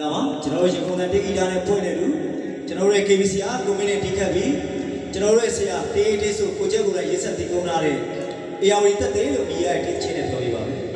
လာပါကျွန်တော်တို့ရင်ခုန်တဲ့တေဂီတာနဲ့ဖွင့်နေလူကျွန်တော်တို့ရဲ့ KBCR ကိုမင်းနဲ့တီးခတ်ပြီးကျွန်တော်တို့ရဲ့ဆရာတေးတေးဆိုကိုကျက်ကိုလည်းရေးဆက်တည်ကုန်းထားတဲ့ AR တက်သေးလို့မြည်ရတဲ့ချင်းနဲ့ပြောပြပါမယ်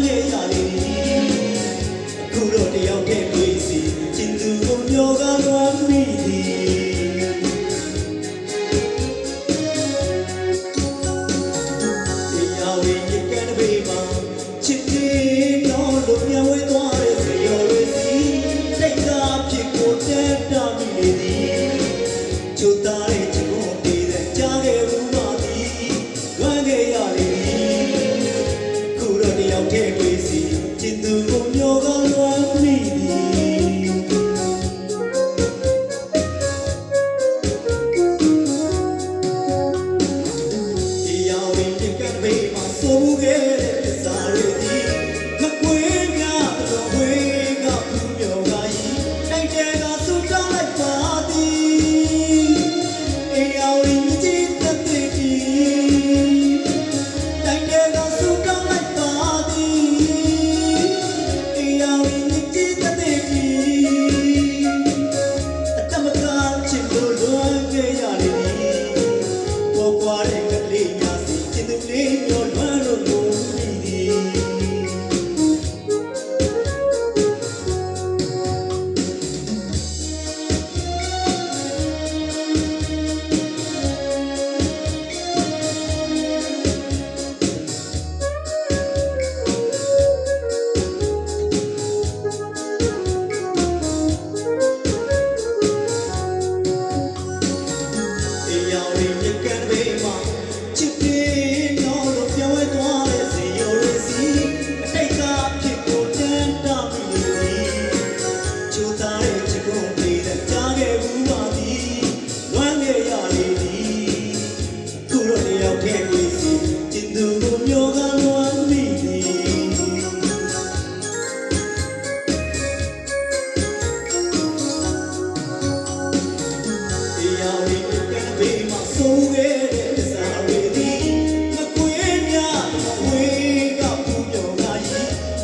就那